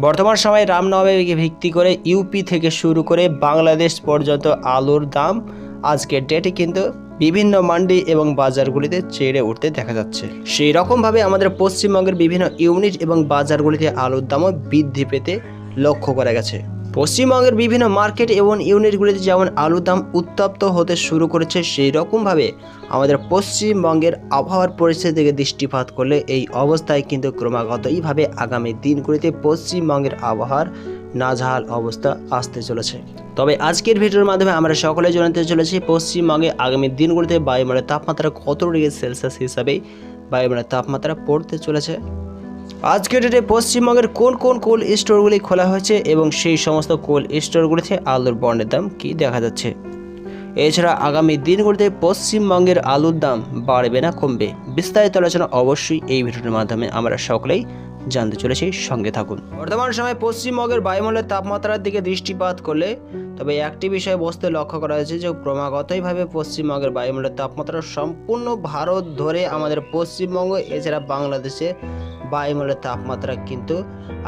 বর্তমান সময়ে রামনবমীকে ভিত্তি করে ইউপি থেকে শুরু করে বাংলাদেশ পর্যন্ত আলুর দাম আজকের ডেটে কিন্তু বিভিন্ন মান্ডি এবং বাজারগুলিতে চেড়ে উঠতে দেখা যাচ্ছে। সেই রকমভাবে আমাদের পশ্চিমবঙ্গের বিভিন্ন ইউনিট এবং বাজারগুলিতে আলুর দামও বৃদ্ধি পেতে লক্ষ্য করা গেছে। পশ্চিমবঙ্গের বিভিন্ন মার্কেট এবং ইউনিটগুলিতে যেমন আলুর দাম উত্তপ্ত হতে শুরু করেছে সেই রকমভাবে আমাদের পশ্চিমবঙ্গের আবহাওয়ার পরিস্থিতি থেকে দৃষ্টিপাত করলে এই অবস্থায় কিন্তু ক্রমাগতইভাবে আগামী দিনগুলিতে পশ্চিমবঙ্গের আবহাওয়ার নাজহাল অবস্থা আসতে চলেছে। তবে আজকের ভিডিওর মাধ্যমে আমরা সকলে জানাতে চলেছি, পশ্চিমবঙ্গে আগামী দিনগুলিতে বায়ুমণ্ডলের তাপমাত্রা কত ডিগ্রি সেলসিয়াস হিসাবে বায়ুমণ্ডলের তাপমাত্রা পড়তে চলেছে। আজকের ডেটে পশ্চিমবঙ্গের কোন কোন কোল্ড স্টোরগুলি খোলা হয়েছে এবং সেই সমস্ত কোল্ড স্টোরগুলিতে আলুর বন্ডের দাম কি দেখা যাচ্ছে? এছাড়া আগামী দিনগুলিতে পশ্চিমবঙ্গের আলুর দাম বাড়বে না, কমবে? বিস্তারিত আলোচনা অবশ্যই এই ভিডিওর মাধ্যমে আমরা সকলেই জানতে চলেছি, সঙ্গে থাকুন। বর্তমান সময়ে পশ্চিমবঙ্গের বায়ুমণ্ডলের তাপমাত্রার দিকে দৃষ্টিপাত করলে, তবে একটি বিষয় বসতে লক্ষ্য করা হয়েছে যে ক্রমাগতইভাবে পশ্চিমবঙ্গের বায়ুমণ্ডলের তাপমাত্রা সম্পূর্ণ ভারত ধরে আমাদের পশ্চিমবঙ্গ, এছাড়া বাংলাদেশে বায়ুমণ্ডলের তাপমাত্রা কিন্তু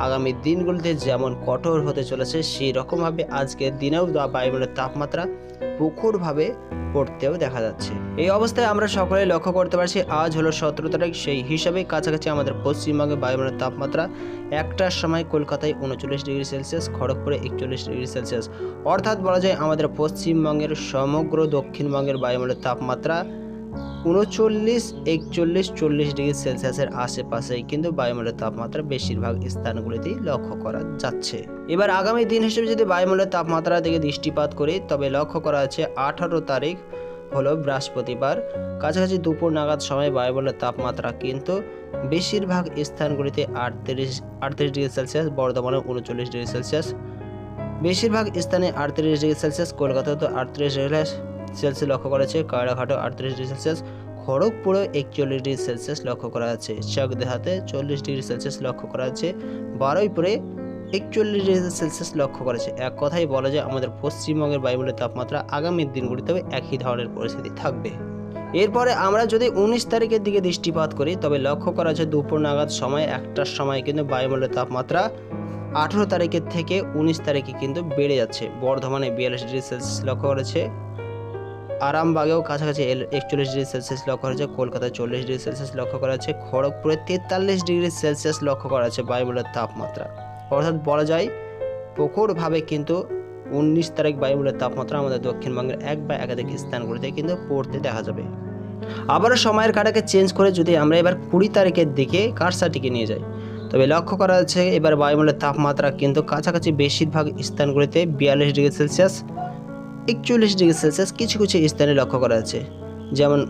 আগামী দিনগুলিতে যেমন কঠোর হতে চলেছে সেই রকমভাবে আজকের দিনেও বা বায়ুমণ্ডলের তাপমাত্রা প্রখরভাবে পড়তেও দেখা যাচ্ছে। এই অবস্থায় আমরা সকলে লক্ষ্য করতে পারছি, আজ হলো সতেরো তারিখ, সেই হিসাবে কাছাকাছি আমাদের পশ্চিমবঙ্গে বায়ুমণ্ডলের তাপমাত্রা একটার সময় কলকাতায় উনচল্লিশ ডিগ্রি সেলসিয়াস, খড়গপুরে একচল্লিশ ডিগ্রি সেলসিয়াস। অর্থাৎ বলা যায় আমাদের পশ্চিমবঙ্গের সমগ্র দক্ষিণবঙ্গের বায়ুমণ্ডলের তাপমাত্রা উনচল্লিশ, একচল্লিশ, চল্লিশ ডিগ্রি সেলসিয়াসের আশেপাশেই কিন্তু বায়ুমণ্ডলের তাপমাত্রা বেশিরভাগ স্থানগুলিতেই লক্ষ্য করা যাচ্ছে। এবার আগামী দিন হিসেবে যদি বায়ুমণ্ডলের তাপমাত্রার দিকে দৃষ্টিপাত করি, তবে লক্ষ্য করা আছে আঠারো তারিখ হলো বৃহস্পতিবার। কাছাকাছি দুপুর নাগাদ সময় বায়ুমণ্ডলের তাপমাত্রা কিন্তু বেশিরভাগ স্থানগুলিতে আটত্রিশ আটত্রিশ ডিগ্রি সেলসিয়াস বর্ধমানে উনচল্লিশ ডিগ্রি সেলসিয়াস। বেশিরভাগ স্থানে আটত্রিশ ডিগ্রি সেলসিয়াস কলকাতায় তো আটত্রিশ ডিগ্রি সেলসিয়াস লক্ষ্য করা যাচ্ছে কয়লাঘাটও আটত্রিশ ডিগ্রি সেলসিয়াস খড়গপুরে একচল্লিশ ডিগ্রি সেলসিয়াস লক্ষ্য করা যাচ্ছে। চকদেহাতে চল্লিশ ডিগ্রি সেলসিয়াস লক্ষ্য করা যাচ্ছে। বারুইপুরে একচল্লিশ ডিগ্রি সেলসিয়াস লক্ষ্য করেছে এক কথাই বলা যায়, আমাদের পশ্চিমবঙ্গের বায়ুমণ্ডলের তাপমাত্রা আগামী দিনগুলিতেও একই ধরনের পরিস্থিতি থাকবে। এরপরে আমরা যদি উনিশ তারিখের দিকে দৃষ্টিপাত করি, তবে লক্ষ্য করা যাচ্ছে দুপুর নাগাদ সময়, একটার সময় কিন্তু বায়ুমণ্ডলের তাপমাত্রা আঠেরো তারিখের থেকে উনিশ তারিখে কিন্তু বেড়ে যাচ্ছে। বর্ধমানে বিয়াল্লিশ ডিগ্রি সেলসিয়াস লক্ষ্য করেছে আরামবাগেও কাছাকাছি একচল্লিশ ডিগ্রি সেলসিয়াস লক্ষ্য করা যাচ্ছে। কলকাতায় চল্লিশ ডিগ্রি সেলসিয়াস লক্ষ্য করা যাচ্ছে। খড়গপুরে তেতাল্লিশ ডিগ্রি সেলসিয়াস লক্ষ্য করা যাচ্ছে বায়ুমণ্ডলের তাপমাত্রা। অর্থাৎ বলা যায়, প্রখরভাবে কিন্তু উনিশ তারিখ বায়ুমণ্ডলের তাপমাত্রা আমাদের দক্ষিণবঙ্গের এক বা একাধিক স্থানগুলিতে কিন্তু পড়তে দেখা যাবে। আবারও সময়ের কাটাকে চেঞ্জ করে যদি আমরা এবার কুড়ি তারিখের দিকে কারসাটিকে নিয়ে যাই, তবে লক্ষ্য করা যাচ্ছে এবার বায়ুমণ্ডলের তাপমাত্রা কিন্তু কাছাকাছি বেশিরভাগ স্থানগুলিতে বিয়াল্লিশ ডিগ্রি সেলসিয়াস একচল্লিশ ডিগ্রি সেলসিয়াস কিছু কিছু স্থানে লক্ষ্য করা যাচ্ছে যেমন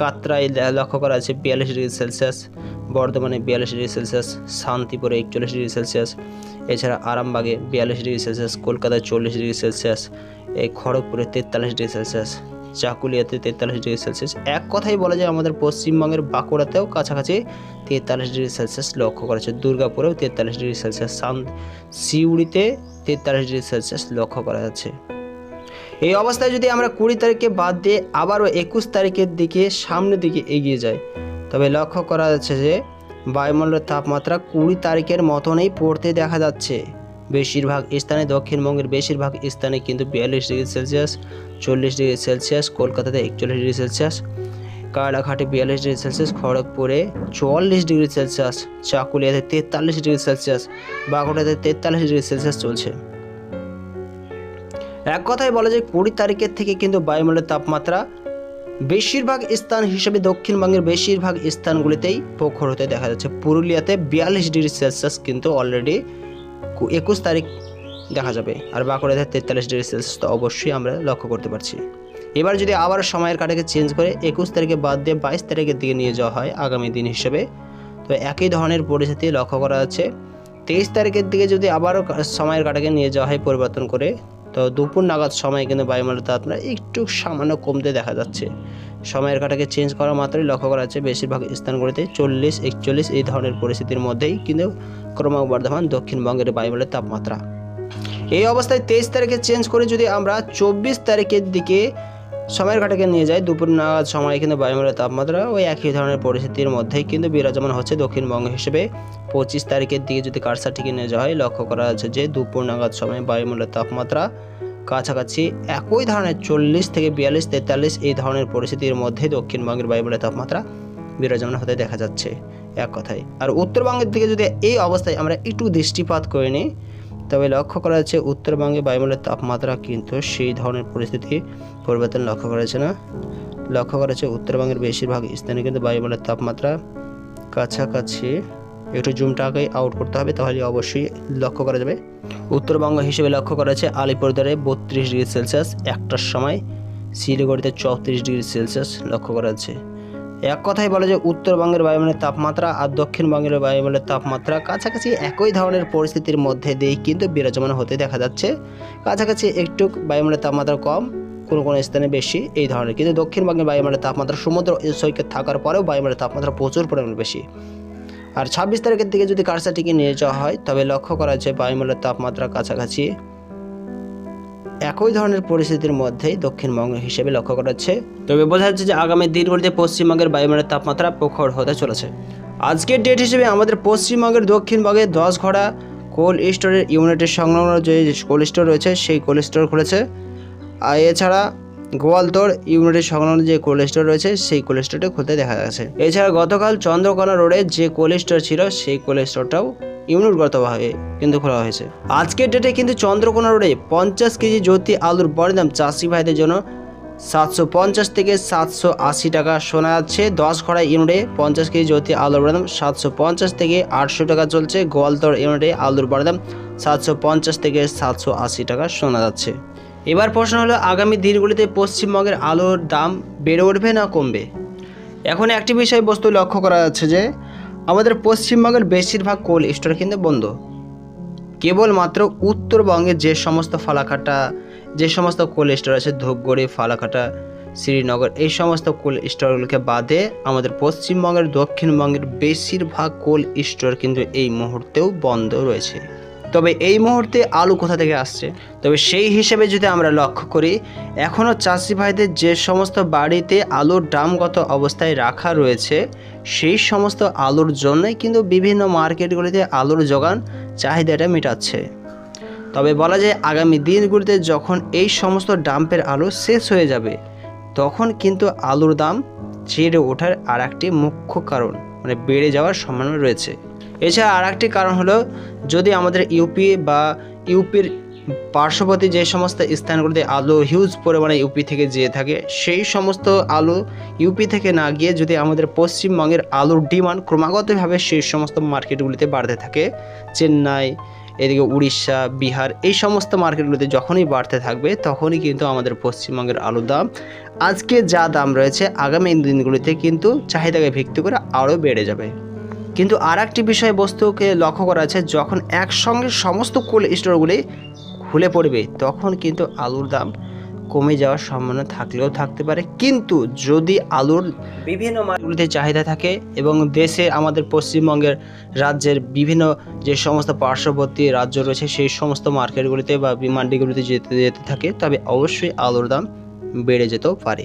কাতরায় লক্ষ্য করা আছে বিয়াল্লিশ ডিগ্রি সেলসিয়াস, বর্ধমানে বিয়াল্লিশ ডিগ্রি সেলসিয়াস, শান্তিপুরে একচল্লিশ ডিগ্রি সেলসিয়াস, এছাড়া আরামবাগে বিয়াল্লিশ ডিগ্রি সেলসিয়াস, কলকাতায় চল্লিশ ডিগ্রি সেলসিয়াস এই খড়গপুরে তেতাল্লিশ ডিগ্রি সেলসিয়াস, চাকুলিয়াতে তেতাল্লিশ ডিগ্রি সেলসিয়াস। এক কথাই বলা যায় আমাদের পশ্চিমবঙ্গের বাঁকুড়াতেও কাছাকাছি তেতাল্লিশ ডিগ্রি সেলসিয়াস লক্ষ্য করা যাচ্ছে দুর্গাপুরেও তেতাল্লিশ ডিগ্রি সেলসিয়াস, সান সিউড়িতে তেতাল্লিশ ডিগ্রি সেলসিয়াস লক্ষ্য করা যাচ্ছে। এই অবস্থায় যদি আমরা কুড়ি তারিখকে বাদ দিয়ে আবারও একুশ তারিখের দিকে সামনের দিকে এগিয়ে যাই, তবে লক্ষ্য করা যাচ্ছে যে বায়ুমণ্ডলের তাপমাত্রা কুড়ি তারিখের মতনই পড়তে দেখা যাচ্ছে। বেশিরভাগ স্থানে দক্ষিণবঙ্গের বেশিরভাগ স্থানে কিন্তু বিয়াল্লিশ ডিগ্রি সেলসিয়াস, চল্লিশ ডিগ্রি সেলসিয়াস, কলকাতাতে একচল্লিশ ডিগ্রি সেলসিয়াস কায়লাঘাটে বিয়াল্লিশ ডিগ্রি সেলসিয়াস, খড়গপুরে চুয়াল্লিশ ডিগ্রি সেলসিয়াস, চাকুলিয়াতে তেতাল্লিশ ডিগ্রি সেলসিয়াস, বাঁকুড়াতে তেতাল্লিশ ডিগ্রি সেলসিয়াস চলছে। এক কথায় বলা যায় কুড়ি তারিখের থেকে কিন্তু বায়ুমণ্ডলের তাপমাত্রা বেশিরভাগ স্থান হিসেবে দক্ষিণবঙ্গের বেশিরভাগ স্থানগুলিতেই প্রখর হতে দেখা যাচ্ছে। পুরুলিয়াতে বিয়াল্লিশ ডিগ্রি সেলসিয়াস কিন্তু অলরেডি একুশ তারিখ দেখা যাবে আর বাঁকুড়াতে তেতাল্লিশ ডিগ্রি সেলসিয়াস তো অবশ্যই আমরা লক্ষ্য করতে পারছি। এবার যদি আবার সময়ের কাটাকে চেঞ্জ করে, একুশ তারিখে বাদ দিয়ে বাইশ তারিখের দিকে নিয়ে যাওয়া হয় আগামী দিন হিসেবে, তো একই ধরনের পরিস্থিতি লক্ষ্য করা যাচ্ছে। তেইশ তারিখের দিকে যদি আবারও সময়ের কাটাকে নিয়ে যাওয়া হয় পরিবর্তন করে তো দুপুর নাগাদ সময় কিন্তু বায়ুমণ্ডলের তাপমাত্রা একটু সামান্য কমতে দেখা যাচ্ছে। সময়ের কাটাকে চেঞ্জ করা মাত্রই লক্ষ্য করা যাচ্ছে বেশিরভাগ স্থানগুলিতে চল্লিশ, একচল্লিশ এই ধরনের পরিস্থিতির মধ্যেই কিন্তু ক্রমবর্ধমান দক্ষিণবঙ্গের বায়ুমণ্ডলের তাপমাত্রা। এই অবস্থায় তেইশ তারিখে চেঞ্জ করে যদি আমরা চব্বিশ তারিখের দিকে সময়ের ঘাটাকে নিয়ে যায়। দুপুর নাগাদ সময় কিন্তু বায়ুমণ্ডলের তাপমাত্রা ওই একই ধরনের পরিস্থিতির মধ্যেই কিন্তু বিরাজমান হচ্ছে দক্ষিণবঙ্গ হিসেবে। পঁচিশ তারিখের দিকে যদি কারসারটিকে নিয়ে যাওয়া হয়, লক্ষ্য করা যাচ্ছে যে দুপুর নাগাদ সময় বায়ুমণ্ডলের তাপমাত্রা কাছাকাছি একই ধরনের চল্লিশ থেকে বিয়াল্লিশ, তেতাল্লিশ এই ধরনের পরিস্থিতির মধ্যে দক্ষিণবঙ্গের বায়ুমণ্ডলের তাপমাত্রা বিরাজমান হতে দেখা যাচ্ছে। এক কথায়। আর উত্তরবঙ্গের দিকে যদি এই অবস্থায় আমরা একটু দৃষ্টিপাত করে নিই তবে লক্ষ্য করা যাচ্ছে উত্তরবঙ্গে বায়ুমণ্ডলের তাপমাত্রা কিন্তু সেই ধরনের পরিস্থিতি পরিবর্তন লক্ষ্য করা না। লক্ষ্য করা যাচ্ছে উত্তরবঙ্গের বেশিরভাগ স্থানে কিন্তু বায়ুমণ্ডলের তাপমাত্রা কাছাকাছি একটু জুমটাকে আউট করতে হবে, তাহলে অবশ্যই লক্ষ্য করা যাবে। উত্তরবঙ্গ হিসেবে লক্ষ্য করা যাচ্ছে আলিপুরদুয়ারে বত্রিশ ডিগ্রি সেলসিয়াস, একটার সময় শিলিগুড়িতে চৌত্রিশ ডিগ্রি সেলসিয়াস লক্ষ্য করা যাচ্ছে। এক কথাই বলা যে উত্তরবঙ্গের বায়ুমণ্ডলের তাপমাত্রা আর দক্ষিণবঙ্গের বায়ুমণ্ডলের তাপমাত্রা কাছাকাছি একই ধরনের পরিস্থিতির মধ্যে দিয়েই কিন্তু বিরাজমান হতে দেখা যাচ্ছে। কাছাকাছি একটু বায়ুমণ্ডলের তাপমাত্রা কম, কোনো কোনো স্থানে বেশি, এই ধরনের। কিন্তু দক্ষিণবঙ্গের বায়ুমণ্ডলের তাপমাত্রা সমুদ্র সৈকত থাকার পরেও বায়ুমণ্ডলের তাপমাত্রা প্রচুর পরিমাণে বেশি। আর ছাব্বিশ তারিখের দিকে যদি কারসাটিকে নিয়ে যাওয়া হয়, তবে লক্ষ্য করা যায় বায়ুমণ্ডলের তাপমাত্রা কাছাকাছি একই ধরনের পরিস্থিতির মধ্যেই দক্ষিণবঙ্গ হিসেবে লক্ষ্য করা যাচ্ছে তবে বোঝা যাচ্ছে যে আগামী দিনগুলিতে পশ্চিমবঙ্গের বায়ুমণ্ডলের তাপমাত্রা প্রখর হতে চলেছে। আজকের ডেট হিসেবে আমাদের পশ্চিমবঙ্গের দক্ষিণবঙ্গে দশ ঘোড়া কোল্ড স্টোরের ইউনিটের সংলগ্ন যে কোল্ড স্টোর রয়েছে, সেই কোল্ড স্টোর খুলেছে। আর এছাড়া গোয়ালতোর ইউনিটের সংলগ্ন যে কোল্ড স্টোর রয়েছে, সেই কোল্ড স্টোরটা খুলতে দেখা গেছে। এছাড়া গতকাল চন্দ্রকোনা রোডে যে কোল্ড স্টোর ছিল, সেই কোল্ড স্টোরটাও ইউনিটগতভাবে কিন্তু খোলা হয়েছে। আজকের ডেটে কিন্তু চন্দ্রকোনা রোডে পঞ্চাশ কেজি জ্যোতি আলুর বড় দাম চাষি ভাইদের জন্য সাতশো পঞ্চাশ থেকে সাতশো আশি টাকা শোনা যাচ্ছে। দশ খড়া ইউনিটে পঞ্চাশ কেজি জ্যোতি আলুর বড় দাম সাতশো পঞ্চাশ থেকে আটশো টাকা চলছে। গোয়ালতর ইউনিটে আলুর বড় দাম সাতশো পঞ্চাশ থেকে সাতশো আশি টাকা শোনা যাচ্ছে। এবার প্রশ্ন হলো, আগামী দিনগুলিতে পশ্চিমবঙ্গের আলুর দাম বেড়ে উঠবে না কমবে? এখন একটি বিষয় বস্তু লক্ষ্য করা যাচ্ছে যে আমাদের পশ্চিমবঙ্গের বেশিরভাগ কোল্ড স্টোর কিন্তু বন্ধ। কেবলমাত্র উত্তরবঙ্গে যে সমস্ত ফালাকাটা, যে সমস্ত কোল্ড স্টোর আছে, ধূপগুড়ি, ফালাকাটা, শ্রীনগর, এই সমস্ত কোল্ড স্টোরগুলোকে বাদে আমাদের পশ্চিমবঙ্গের, দক্ষিণবঙ্গের বেশিরভাগ কোল্ড স্টোর কিন্তু এই মুহূর্তেও বন্ধ রয়েছে। তবে এই মুহূর্তে আলু কোথা থেকে আসছে? তবে সেই হিসেবে যদি আমরা লক্ষ্য করি এখনও চাষি ভাইদের যে সমস্ত বাড়িতে আলুর দামগত অবস্থায় রাখা রয়েছে, সেই সমস্ত আলুর জন্যই কিন্তু বিভিন্ন মার্কেটগুলিতে আলুর যোগান চাহিদাটা মেটাচ্ছে। তবে বলা যায়, আগামী দিনগুলিতে যখন এই সমস্ত ডাম্পের আলু শেষ হয়ে যাবে, তখন কিন্তু আলুর দাম চেড়ে ওঠার আর একটি মুখ্য কারণ মানে বেড়ে যাওয়ার সম্ভাবনা রয়েছে। এছাড়া আর একটি কারণ হলো, যদি আমাদের ইউপি বা ইউপির পার্শ্ববর্তী যে সমস্ত স্থানগুলিতে আলু হিউজ পরিমাণে ইউপি থেকে যেয়ে থাকে, সেই সমস্ত আলু ইউপি থেকে না গিয়ে যদি আমাদের পশ্চিমবঙ্গের আলুর ডিমান্ড ক্রমাগতভাবে সেই সমস্ত মার্কেটগুলিতে বাড়তে থাকে, চেন্নাই, এদিকে উড়িষ্যা, বিহার, এই সমস্ত মার্কেটগুলিতে যখনই বাড়তে থাকবে, তখনই কিন্তু আমাদের পশ্চিমবঙ্গের আলুর দাম, আজকে যা দাম রয়েছে, আগামী দিনগুলিতে কিন্তু চাহিদাকে ভিত্তি করে আরও বেড়ে যাবে। কিন্তু আর একটি বিষয় বস্তুকে লক্ষ্য করা আছে যখন একসঙ্গে সমস্ত কোল্ড স্টোরগুলি খুলে পড়বে, তখন কিন্তু আলুর দাম কমে যাওয়ার সম্ভাবনা থাকলেও থাকতে পারে। কিন্তু যদি আলুর বিভিন্ন মার্কেটগুলিতে চাহিদা থাকে এবং দেশে আমাদের পশ্চিমবঙ্গের রাজ্যের বিভিন্ন যে সমস্ত পার্শ্ববর্তী রাজ্য রয়েছে, সেই সমস্ত মার্কেটগুলিতে বা মান্ডিগুলিতে যেতে যেতে থাকে, তবে অবশ্যই আলুর দাম বেড়ে যেতেও পারে।